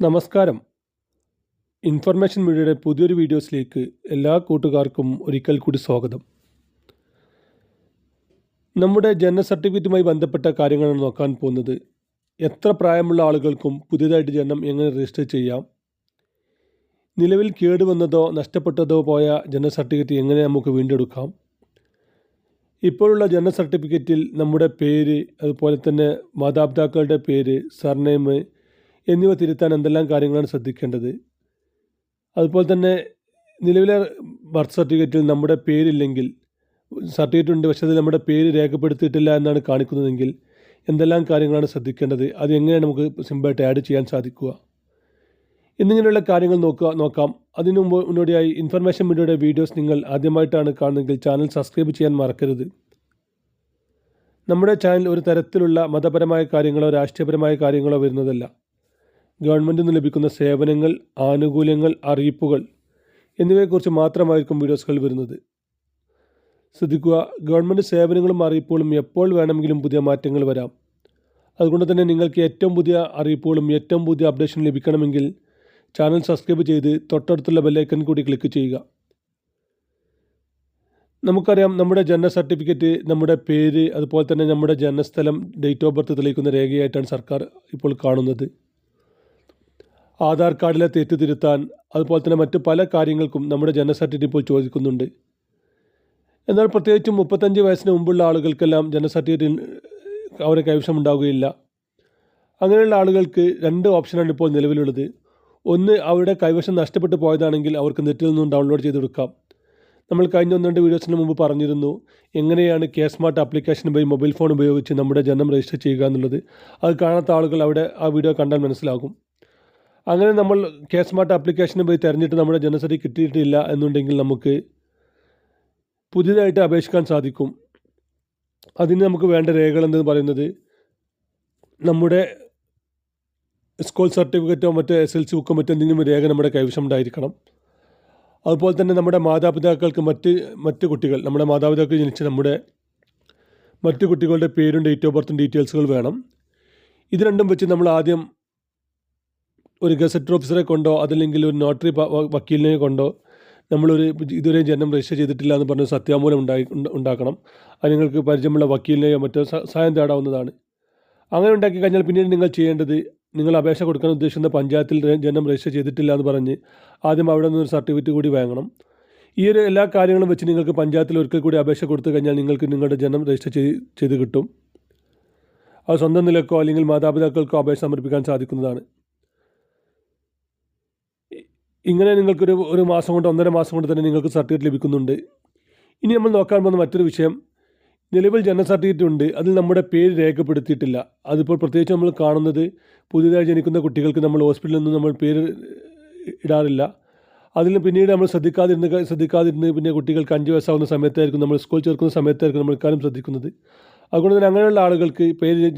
നമസ്കാരം. ഇൻഫർമേഷൻ മീഡിയയുടെ പുതിയൊരു വീഡിയോസിലേക്ക് എല്ലാ കൂട്ടുകാർക്കും ഒരിക്കൽ കൂടി സ്വാഗതം. നമ്മുടെ ജനന സർട്ടിഫിക്കറ്റുമായി ബന്ധപ്പെട്ട കാര്യങ്ങളാണ് നോക്കാൻ പോകുന്നത്. എത്ര പ്രായമുള്ള ആളുകൾക്കും പുതിയതായിട്ട് ജനനം എങ്ങനെ രജിസ്റ്റർ ചെയ്യാം? നിലവിൽ കേടുവന്നതോ നഷ്ടപ്പെട്ടതോ പോയ ജനന സർട്ടിഫിക്കറ്റ് എങ്ങനെ നമുക്ക് വീണ്ടെടുക്കാം? ഇപ്പോഴുള്ള ജനന സർട്ടിഫിക്കറ്റിൽ നമ്മുടെ പേര് അതുപോലെ തന്നെ മാതാപിതാക്കളുടെ പേര് സർനെയിം എന്നിവ തിരുത്താൻ എന്തെല്ലാം കാര്യങ്ങളാണ് ശ്രദ്ധിക്കേണ്ടത്? അതുപോലെ തന്നെ നിലവിലെ ബർത്ത് സർട്ടിഫിക്കറ്റിൽ നമ്മുടെ പേരില്ലെങ്കിൽ സർട്ടിഫിക്കറ്റ് ഉണ്ട് പക്ഷേ അത് നമ്മുടെ പേര് രേഖപ്പെടുത്തിയിട്ടില്ല എന്നാണ് കാണിക്കുന്നതെങ്കിൽ എന്തെല്ലാം കാര്യങ്ങളാണ് ശ്രദ്ധിക്കേണ്ടത്? അത് എങ്ങനെയാണ് നമുക്ക് സിമ്പിളായിട്ട് ആഡ് ചെയ്യാൻ സാധിക്കുക? എന്നിങ്ങനെയുള്ള കാര്യങ്ങൾ നോക്കുക നോക്കാം. അതിനു മുമ്പ് മുന്നോടിയായി ഇൻഫർമേഷൻ മീഡിയയുടെ വീഡിയോസ് നിങ്ങൾ ആദ്യമായിട്ടാണ് കാണുന്നതെങ്കിൽ ചാനൽ സബ്സ്ക്രൈബ് ചെയ്യാൻ മറക്കരുത്. നമ്മുടെ ചാനൽ ഒരു തരത്തിലുള്ള മതപരമായ കാര്യങ്ങളോ രാഷ്ട്രീയപരമായ കാര്യങ്ങളോ വരുന്നതല്ല. ഗവൺമെന്റിൽ നിന്ന് ലഭിക്കുന്ന സേവനങ്ങൾ ആനുകൂല്യങ്ങൾ അറിയിപ്പുകൾ എന്നിവയെക്കുറിച്ച് മാത്രമായിരിക്കും വീഡിയോസുകൾ വരുന്നത്. ശ്രദ്ധിക്കുക ഗവൺമെന്റ് സേവനങ്ങളും അറിയിപ്പുകളും എപ്പോൾ വേണമെങ്കിലും പുതിയ മാറ്റങ്ങൾ വരാം. അതുകൊണ്ട് തന്നെ നിങ്ങൾക്ക് ഏറ്റവും പുതിയ അറിയിപ്പുകളും ഏറ്റവും പുതിയ അപ്ഡേഷൻ ലഭിക്കണമെങ്കിൽ ചാനൽ സബ്സ്ക്രൈബ് ചെയ്ത് തൊട്ടടുത്തുള്ള ബെല്ലൈക്കൺ കൂടി ക്ലിക്ക് ചെയ്യുക. നമുക്കറിയാം നമ്മുടെ ജനന സർട്ടിഫിക്കറ്റ് നമ്മുടെ പേര് അതുപോലെ തന്നെ നമ്മുടെ ജനനസ്ഥലം ഡേറ്റ് ഓഫ് ബർത്ത് തെളിയിക്കുന്ന രേഖയായിട്ടാണ് സർക്കാർ ഇപ്പോൾ കാണുന്നത്. ആധാർ കാർഡിലെ തെറ്റ് തിരുത്താൻ അതുപോലെ തന്നെ മറ്റ് പല കാര്യങ്ങൾക്കും നമ്മുടെ ജനന സർട്ടിഫിക്കറ്റ് ഇപ്പോൾ ചോദിക്കുന്നുണ്ട്. എന്നാൽ പ്രത്യേകിച്ചും മുപ്പത്തഞ്ച് വയസ്സിന് മുമ്പുള്ള ആളുകൾക്കെല്ലാം ജനന സർട്ടിഫിക്കറ്റ് അവരെ കൈവശം ഉണ്ടാവുകയില്ല അങ്ങനെയുള്ള ആളുകൾക്ക് രണ്ട് ഓപ്ഷനാണ് ഇപ്പോൾ നിലവിലുള്ളത്. ഒന്ന് അവരുടെ കൈവശം നഷ്ടപ്പെട്ടു പോയതാണെങ്കിൽ അവർക്ക് നെറ്റിൽ നിന്നും ഡൗൺലോഡ് ചെയ്തെടുക്കാം. നമ്മൾ കഴിഞ്ഞ ഒന്ന് രണ്ട് വീഡിയോസിന് മുമ്പ് പറഞ്ഞിരുന്നു എങ്ങനെയാണ് കെ സ്മാർട്ട് ആപ്ലിക്കേഷൻ വഴി മൊബൈൽ ഫോൺ ഉപയോഗിച്ച് നമ്മുടെ ജനനം രജിസ്റ്റർ ചെയ്യുക എന്നുള്ളത്. അത് കാണാത്ത ആളുകൾ അവിടെ ആ വീഡിയോ കണ്ടാൽ മനസ്സിലാകും. അങ്ങനെ നമ്മൾ കെ സ്മാർട്ട് ആപ്ലിക്കേഷൻ പോയി തിരഞ്ഞിട്ട് നമ്മുടെ ജനസറി കിട്ടിയിട്ടില്ല എന്നുണ്ടെങ്കിൽ നമുക്ക് പുതിയതായിട്ട് അപേക്ഷിക്കാൻ സാധിക്കും. അതിന് നമുക്ക് വേണ്ട രേഖകൾ എന്ന് പറയുന്നത് നമ്മുടെ സ്കൂൾ സർട്ടിഫിക്കറ്റോ മറ്റോ എസ് എൽ സി ബുക്കോ മറ്റെന്തെങ്കിലും രേഖ നമ്മുടെ കൈവശം ഉണ്ടായിരിക്കണം അതുപോലെ തന്നെ നമ്മുടെ മാതാപിതാക്കൾക്ക് മറ്റ് മറ്റ് കുട്ടികൾ നമ്മുടെ മാതാപിതാക്കൾ ജനിച്ച നമ്മുടെ മറ്റു കുട്ടികളുടെ പേരും ഡേറ്റ് ഓഫ് ബർത്തും ഡീറ്റെയിൽസുകൾ വേണം. ഇത് രണ്ടും വെച്ച് നമ്മൾ ആദ്യം ഒരു ഗസറ്റ് ഓഫീസറെ കൊണ്ടോ അതല്ലെങ്കിൽ ഒരു നോട്ടറി വക്കീലിനെ കൊണ്ടോ നമ്മളൊരു ഇതുവരെ ജനം രജിസ്റ്റർ ചെയ്തിട്ടില്ല എന്ന് പറഞ്ഞ് സത്യാമൂലം ഉണ്ടായി ഉണ്ടാക്കണം. അത് നിങ്ങൾക്ക് പരിചയമുള്ള വക്കീലിനെയോ മറ്റോ സഹായം തേടാവുന്നതാണ്. അങ്ങനെ ഉണ്ടാക്കി കഴിഞ്ഞാൽ പിന്നീട് നിങ്ങൾ ചെയ്യേണ്ടത് നിങ്ങൾ അപേക്ഷ കൊടുക്കാൻ ഉദ്ദേശിക്കുന്ന പഞ്ചായത്തിൽ ജനം രജിസ്റ്റർ ചെയ്തിട്ടില്ല എന്ന് പറഞ്ഞ് ആദ്യം അവിടെ നിന്നൊരു സർട്ടിഫിക്കറ്റ് കൂടി വാങ്ങണം. ഈ ഒരു എല്ലാ കാര്യങ്ങളും വെച്ച് നിങ്ങൾക്ക് പഞ്ചായത്തിൽ ഒരിക്കൽ കൂടി അപേക്ഷ കൊടുത്തു കഴിഞ്ഞാൽ നിങ്ങൾക്ക് നിങ്ങളുടെ ജനം രജിസ്റ്റർ ചെയ്ത് കിട്ടും. അത് സ്വന്തം നിലക്കോ അല്ലെങ്കിൽ മാതാപിതാക്കൾക്കോ അപേക്ഷ സമർപ്പിക്കാൻ സാധിക്കുന്നതാണ്. ഇങ്ങനെ നിങ്ങൾക്കൊരു ഒരു മാസം കൊണ്ട് ഒന്നര മാസം കൊണ്ട് തന്നെ നിങ്ങൾക്ക് സർട്ടിഫിക്കറ്റ് ലഭിക്കുന്നുണ്ട്. ഇനി നമ്മൾ നോക്കാൻ പോകുന്ന മറ്റൊരു വിഷയം നിലവിൽ ജനന സർട്ടിഫിക്കറ്റ് ഉണ്ട്. അതിൽ നമ്മുടെ പേര് രേഖപ്പെടുത്തിയിട്ടില്ല. അതിപ്പോൾ പ്രത്യേകിച്ച് നമ്മൾ കാണുന്നത് പുതിയതായി ജനിക്കുന്ന കുട്ടികൾക്ക് നമ്മൾ ഹോസ്പിറ്റലിൽ നിന്ന് നമ്മൾ പേര് ഇടാറില്ല. അതിൽ പിന്നീട് നമ്മൾ ശ്രദ്ധിക്കാതിരുന്ന് ശ്രദ്ധിക്കാതിരുന്ന് പിന്നെ കുട്ടികൾക്ക് അഞ്ച് വയസ്സാവുന്ന സമയത്തായിരിക്കും നമ്മൾ സ്കൂൾ ചേർക്കുന്ന സമയത്തായിരിക്കും നമ്മൾ ഇക്കാര്യം ശ്രദ്ധിക്കുന്നത്. അതുകൊണ്ട് തന്നെ അങ്ങനെയുള്ള ആളുകൾക്ക് പേര്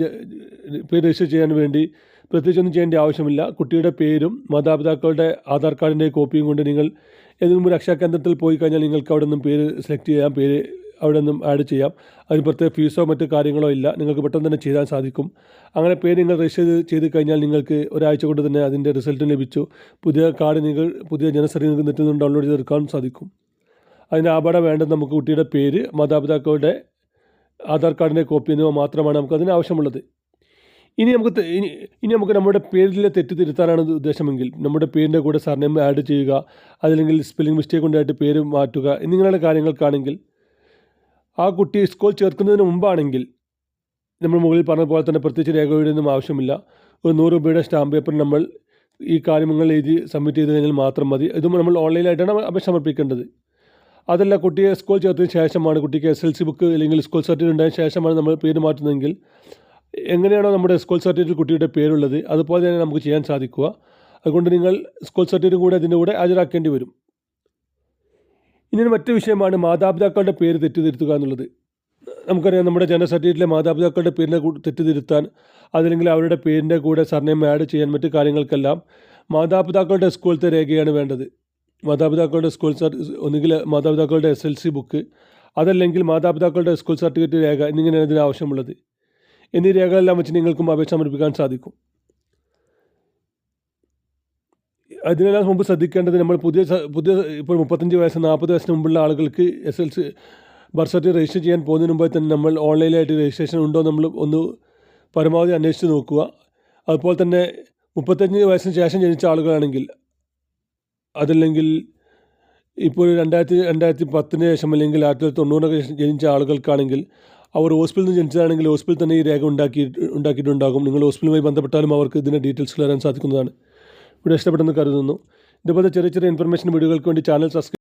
പേര് രജിസ്റ്റർ ചെയ്യാൻ വേണ്ടി പ്രത്യേകിച്ചൊന്നും ചെയ്യേണ്ട ആവശ്യമില്ല. കുട്ടിയുടെ പേരും മാതാപിതാക്കളുടെ ആധാർ കാർഡിന്റെ കോപ്പിയും കൊണ്ട് നിങ്ങൾ ഏതെങ്കിലും രക്ഷാ കേന്ദ്രത്തിൽ പോയി കഴിഞ്ഞാൽ നിങ്ങൾക്ക് അവിടെ നിന്നും പേര് സെലക്ട് ചെയ്യാം. പേര് അവിടെ നിന്നും ആഡ് ചെയ്യാം. അതിന് പ്രത്യേക ഫീസോ മറ്റു കാര്യങ്ങളോ ഇല്ല. നിങ്ങൾക്ക് പെട്ടെന്ന് തന്നെ ചെയ്യാൻ സാധിക്കും. അങ്ങനെ പേര് നിങ്ങൾ രജിസ്റ്റർ ചെയ്ത് കഴിഞ്ഞാൽ നിങ്ങൾക്ക് ഒരാഴ്ച കൊണ്ട് തന്നെ അതിന്റെ റിസൾട്ട് ലഭിച്ചു. പുതിയ കാർഡ് നിങ്ങൾ പുതിയ ജനസറി നിങ്ങൾക്ക് നിന്ന് ഡൗൺലോഡ് ചെയ്തെടുക്കാൻ സാധിക്കും. അതിന് ആപാടം വേണ്ടത് നമുക്ക് കുട്ടിയുടെ പേര് മാതാപിതാക്കളുടെ ആധാർ കാർഡിന്റെ കോപ്പി എന്നിവ മാത്രമാണ്. നമുക്ക് അതിന് ആവശ്യമുള്ളത്. ഇനി നമുക്ക് ഇനി ഇനി നമുക്ക് നമ്മുടെ പേരിലെ തെറ്റ് തിരുത്താനാണ് ഉദ്ദേശമെങ്കിൽ നമ്മുടെ പേരിന്റെ കൂടെ സർനെയിം ആഡ് ചെയ്യുക അതല്ലെങ്കിൽ സ്പെല്ലിംഗ് മിസ്റ്റേക്ക് ഉണ്ടായിട്ട് പേര് മാറ്റുക എന്നിങ്ങനെയുള്ള കാര്യങ്ങൾക്കാണെങ്കിൽ ആ കുട്ടി സ്കൂൾ ചേർക്കുന്നതിന് മുമ്പാണെങ്കിൽ നമ്മൾ മുകളിൽ പറഞ്ഞ പോലെ തന്നെ പ്രത്യേകിച്ച് രേഖ ഒന്നും ആവശ്യമില്ല. ഒരു നൂറ് രൂപയുടെ സ്റ്റാമ്പ് പേപ്പർ നമ്മൾ ഈ കാര്യങ്ങൾ എഴുതി സബ്മിറ്റ് ചെയ്ത് കഴിഞ്ഞാൽ മാത്രം മതി. ഇതും നമ്മൾ ഓൺലൈനായിട്ടാണ് അപേക്ഷ സമർപ്പിക്കേണ്ടത്. അതല്ല കുട്ടിയെ സ്കൂൾ ചേർത്തതിന് ശേഷമാണ് കുട്ടിക്ക് എസ് എൽ സി ബുക്ക് അല്ലെങ്കിൽ സ്കൂൾ സർട്ടിഫിക്കറ്റ് ഉണ്ടായതിനു ശേഷമാണ് നമ്മൾ പേര് മാറ്റുന്നതെങ്കിൽ എങ്ങനെയാണോ നമ്മുടെ സ്കൂൾ സർട്ടിഫിക്കറ്റ് കുട്ടിയുടെ പേരുള്ളത് അതുപോലെ തന്നെ നമുക്ക് ചെയ്യാൻ സാധിക്കുക. അതുകൊണ്ട് നിങ്ങൾ സ്കൂൾ സർട്ടിഫിക്കറ്റും കൂടെ അതിന്റെ കൂടെ ഹാജരാക്കേണ്ടി വരും. ഇനി മറ്റു വിഷയമാണ് മാതാപിതാക്കളുടെ പേര് തെറ്റിദ്ധരുത്തുക എന്നുള്ളത്. നമുക്കറിയാം നമ്മുടെ ജനന സർട്ടിഫിക്കറ്റിലെ മാതാപിതാക്കളുടെ പേരിനെ തെറ്റിദ്ധരുത്താൻ അതല്ലെങ്കിൽ അവരുടെ പേരിന്റെ കൂടെ സർനെയിം ആഡ് ചെയ്യാൻ മറ്റു കാര്യങ്ങൾക്കെല്ലാം മാതാപിതാക്കളുടെ സ്കൂളത്തെ രേഖയാണ് വേണ്ടത്. മാതാപിതാക്കളുടെ സ്കൂൾ ഒന്നുകിൽ മാതാപിതാക്കളുടെ എസ് എൽ സി ബുക്ക് അതല്ലെങ്കിൽ മാതാപിതാക്കളുടെ സ്കൂൾ സർട്ടിഫിക്കറ്റ് രേഖ എന്നിങ്ങനെയാണ് ഇതിന് ആവശ്യമുള്ളത്. എന്നീ രേഖകളെല്ലാം വെച്ച് നിങ്ങൾക്കും അപേക്ഷ സമർപ്പിക്കാൻ സാധിക്കും. അതിനെല്ലാം മുമ്പ് ശ്രദ്ധിക്കേണ്ടത് നമ്മൾ പുതിയ പുതിയ ഇപ്പോൾ മുപ്പത്തഞ്ച് വയസ്സ് നാൽപ്പത് വയസ്സിന് മുമ്പുള്ള ആളുകൾക്ക് S L C birth certificate register ചെയ്യാൻ പോകുന്നതിന് മുമ്പേ തന്നെ നമ്മൾ ഓൺലൈനായിട്ട് രജിസ്ട്രേഷൻ ഉണ്ടോ നമ്മൾ ഒന്ന് പരമാവധി അന്വേഷിച്ച് നോക്കുക. അതുപോലെ തന്നെ മുപ്പത്തഞ്ച് വയസ്സിന് ശേഷം ജനിച്ച ആളുകളാണെങ്കിൽ അതല്ലെങ്കിൽ ഇപ്പോൾ രണ്ടായിരത്തി രണ്ടായിരത്തി പത്തിന് ശേഷം അല്ലെങ്കിൽ ആയിരത്തി തൊള്ളായിരത്തി തൊണ്ണൂറിനൊക്കെ ശേഷം ജനിച്ച ആളുകൾക്കാണെങ്കിൽ അവർ ഹോസ്പിറ്റലിൽ നിന്ന് ജനിച്ചതാണെങ്കിൽ ഹോസ്പിറ്റലിൽ തന്നെ ഈ രേഖ ഉണ്ടാക്കി ഉണ്ടാക്കിയിട്ടുണ്ടാകും. നിങ്ങൾ ഹോസ്പിറ്റലുമായി ബന്ധപ്പെട്ടാലും അവർക്ക് ഇതിന്റെ ഡീറ്റെയിൽസ് അറിയാൻ സാധിക്കുന്നതാണ്. വീഡിയോ ഇഷ്ടപ്പെട്ടെന്ന് കരുതുന്നു. ഇതുപോലെ ചെറിയ ചെറിയ ഇൻഫർമേഷൻ വീഡിയോകൾക്ക് വേണ്ടി ചാനൽ സബ്സ്ക്രൈബ്